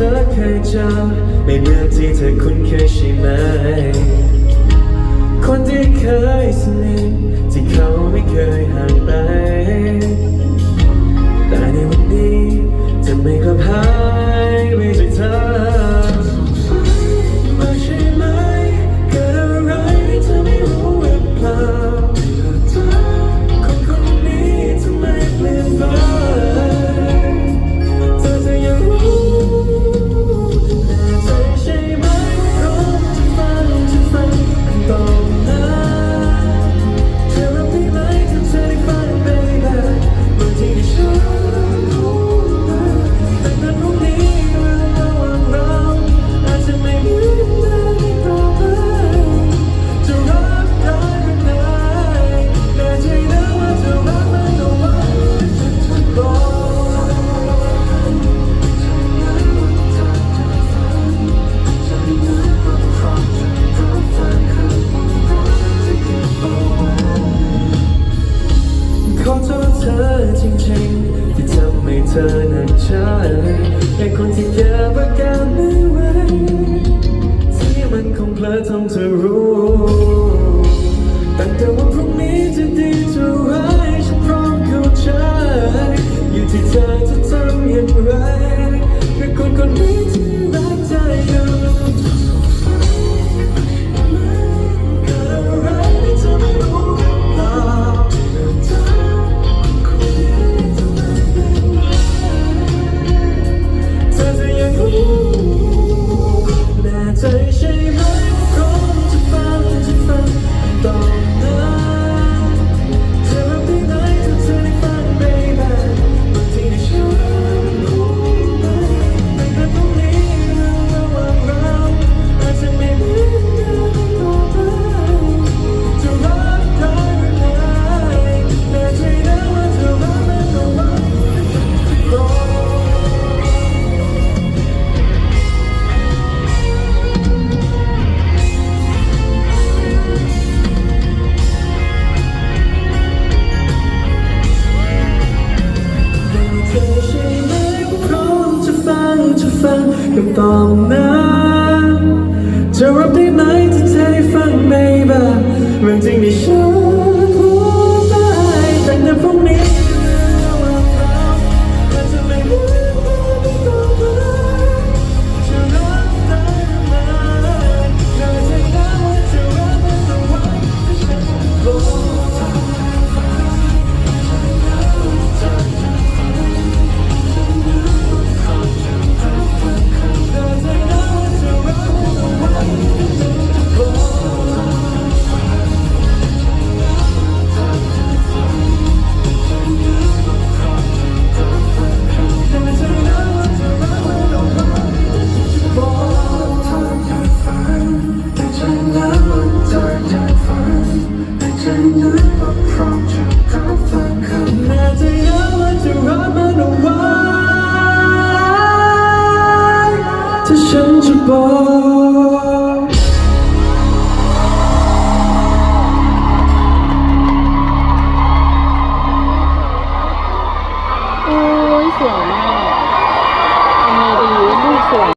ธอเคยจำไม่เหมือนที่เธอคุ้นเคยใช่ไหม จริงที่ทำให้เธอนั้นเชื่อเลยในคนที่ ฟังคำตอบนั้นจะรับได้ ฉันจะบอก